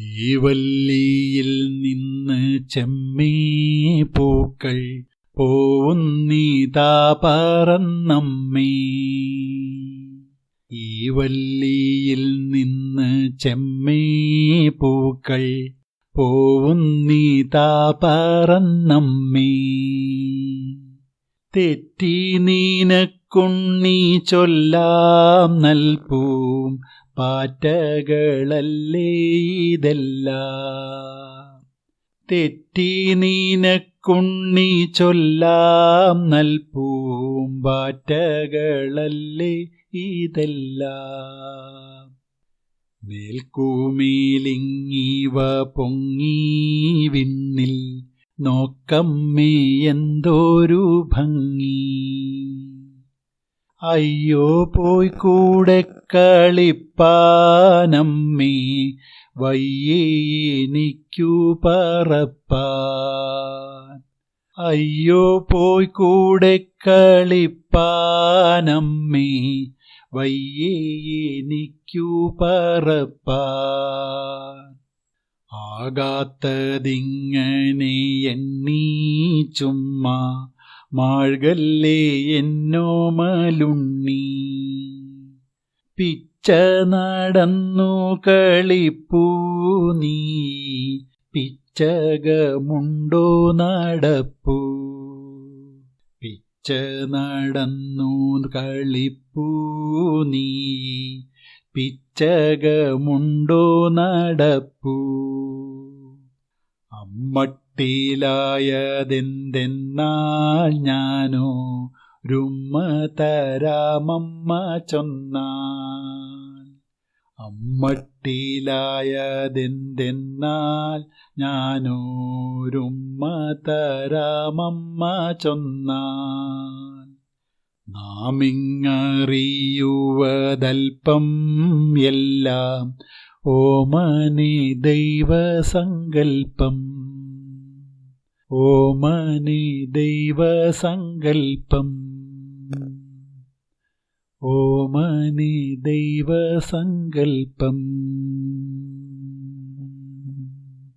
ഈ വല്ലിയിൽ നിന്ന് ചെമ്മീ പൂക്കൾ പോവുന്നീതാ പറന്നമ്മേ. ഈ വല്ലിയിൽ നിന്ന് ചെമ്മീ പൂക്കൾ പോവുന്നീതാ പറന്നമ്മേ. തെറ്റി നീനക്കുണ്ണി ചൊല്ലാം നൽപൂം പാറ്റകളല്ലേ ഇതെല്ലാം? തെറ്റി നീനക്കുണ്ണി ചൊല്ലാം നൽപൂം പാറ്റകളല്ലേ ഇതെല്ലാം? മേൽക്കൂമേലിങ്ങിവ പൊങ്ങി വിണ്ണിൽ നോക്കമ്മേ എന്തോരു ഭംഗി. അയ്യോ പോയി കൂടെ കളിപ്പാനമ്മീ വയ്യേ എനിക്കു പറപ്പാൻ. അയ്യോ പോയി കൂടെ കളിപ്പാനമ്മീ വയ്യേ എനിക്കു പറപ്പാൻ. ആകാത്തതിങ്ങനെ എണ്ണീ ചുമ്മാ മാഴ്കല്ലേ എന്നോമലുണ്ണി പിച്ച നടന്നു കളിപ്പൂ നീ. പിച്ചകമുണ്ടോ നടപ്പൂ. പിച്ച നടന്നു കളിപ്പൂ നീ. പിച്ചകമുണ്ടോ നടപ്പൂ. അമ്മട്ടിലായതെന്തെന്നാൽ ഞാനോ രുമ്മ തരാമമ്മ ചൊന്നാൽ. അമ്മട്ടിലായതെന്തെന്നാൽ ഞാനോ രുമ്മ തരാമമ്മ ചൊന്നാൽ. നാമിങ്ങറിയുവതൽപ്പം എല്ലാം ഓമനി ദൈവസങ്കൽപ്പം ഓമനി ദൈവസങ്കൽപ്പം ഓമനി ദൈവസങ്കൽപ്പം